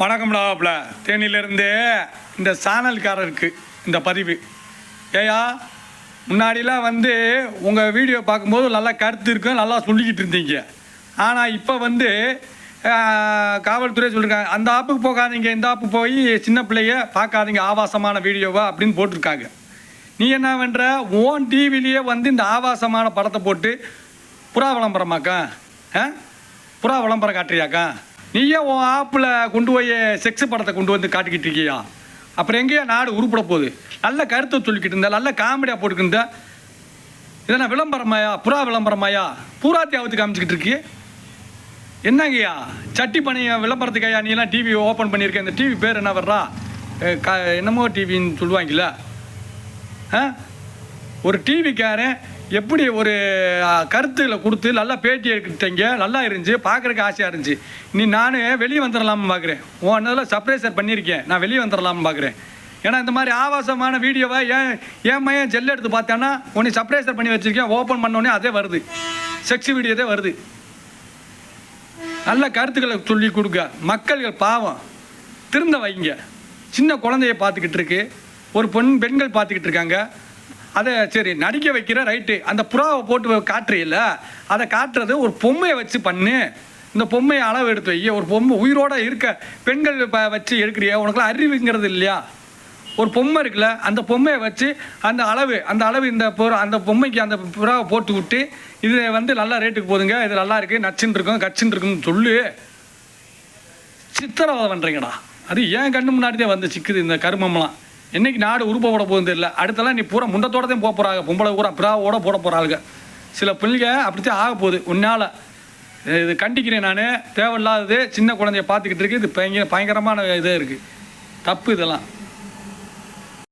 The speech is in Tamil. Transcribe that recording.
வணக்கம்டாப்ல தேனியிலேருந்து இந்த சேனல்காரருக்கு இந்த பதிவு. ஏயா முன்னாடிலாம் வந்து உங்கள் வீடியோ பார்க்கும்போது நல்லா கருத்து இருக்கும் நல்லா சொல்லிக்கிட்டு இருந்தீங்க. ஆனால் இப்போ வந்து காவல்துறை சொல்லியிருக்காங்க அந்த ஆப்புக்கு போகாதீங்க இந்த ஆப்பு போய் சின்ன பிள்ளைய பார்க்காதீங்க ஆபாசமான வீடியோவா அப்படின்னு போட்டிருக்காங்க. நீ என்ன பண்ணுற ஓன் டிவிலேயே வந்து இந்த ஆபாசமான படத்தை போட்டு புறா விளம்பரமாக்கா ஆ? புறா விளம்பரம் காட்டுறியாக்கா? நீயே உன் ஆப்பில் கொண்டு போய் செக்ஸ் படத்தை கொண்டு வந்து காட்டிக்கிட்டு இருக்கியா? அப்புறம் எங்கேயா நாடு உருப்பட போகுது? நல்ல கருத்தை சொல்லிக்கிட்டு இருந்தா நல்ல காமெடியாக போட்டுக்கிட்டு இருந்தா. இதென்ன விளம்பரமாயா? புறா விளம்பரமாயா? பூரா அவுத்து காமிச்சிக்கிட்டு இருக்கி என்னங்கய்யா? சட்டி பண்ணி விளம்பரத்துக்கையா நீ எல்லாம் டிவி ஓப்பன் பண்ணியிருக்க? இந்த டிவி பேர் என்ன வர்றா? க என்னமோ டிவின்னு சொல்லுவாங்கல்ல. ஆ ஒரு டிவிக்காரன் எப்படி ஒரு ஆ, கருத்துக்களை கொடுத்து நல்லா பேட்டி எடுத்துட்டீங்க நல்லா இருந்துச்சு பார்க்குறக்கு ஆசையாக இருந்துச்சு. நீ நான் வெளியே வந்துடலாம்னு பார்க்குறேன் உன் இதில் சர்ப்ரைசர் பண்ணியிருக்கேன் நான் வெளியே வந்துடலாம்னு பார்க்குறேன் ஏன்னா இந்த மாதிரி ஆபாசமான வீடியோவை ஏன் ஏன் மையன் ஜெல் எடுத்து பார்த்தேன்னா உன்னை சர்ப்ரைசர் பண்ணி வச்சுருக்கேன். ஓப்பன் பண்ணோடனே அதே வருது. செக்ஸ் வீடியோதே வருது. நல்ல கருத்துக்களை சொல்லி கொடுங்க. மக்கள்கள் பாவம். திருந்த வைங்க. சின்ன குழந்தைய பார்த்துக்கிட்டு இருக்கு. ஒரு பெண் பெண்கள் பார்த்துக்கிட்டு இருக்காங்க. அதை சரி நடிக்க வைக்கிற ரைட்டு அந்த புறாவை போட்டு காட்டுறீல்ல அதை காட்டுறது ஒரு பொம்மையை வச்சு பண்ணு. இந்த பொம்மையை அளவு எடுத்து வை ஒரு பொம்மை உயிரோட இருக்க பெண்கள் ப வச்சு எடுக்கிறியா உனக்குலாம் அறிவுங்கிறது இல்லையா? ஒரு பொம்மை இருக்குல்ல அந்த பொம்மையை வச்சு அந்த அளவு அந்த அளவு இந்த புறா அந்த பொம்மைக்கு அந்த புறாவை போட்டு விட்டு இது வந்து நல்லா ரேட்டுக்கு போதுங்க. இது நல்லா இருக்குது நச்சுன்னு இருக்கும் கச்சுன்னு இருக்குன்னு சொல்லு. சித்திரவதை பண்ணுறீங்கடா அது ஏன் கண்ணு முன்னாடி தான் வந்து சிக்குது இந்த கருமம்லாம்? என்னைக்கு நாடு உருப்பப்பட போகுதுன்னு தெரியல. அடுத்தலாம் நீ பூரா முண்டத்தோட தான் போக போகிறாங்க பொம்பளை பூரா பிராவோட போட போகிறாளுங்க சில பிள்ளைங்க அப்படித்தான் ஆக போகுது. உன்னால் இது கண்டிக்கிறேன் நான். தேவையில்லாதது சின்ன குழந்தைய பார்த்துக்கிட்டு இருக்கு. இது பயங்கர பயங்கரமான இதாக இருக்குது தப்பு இதெல்லாம்.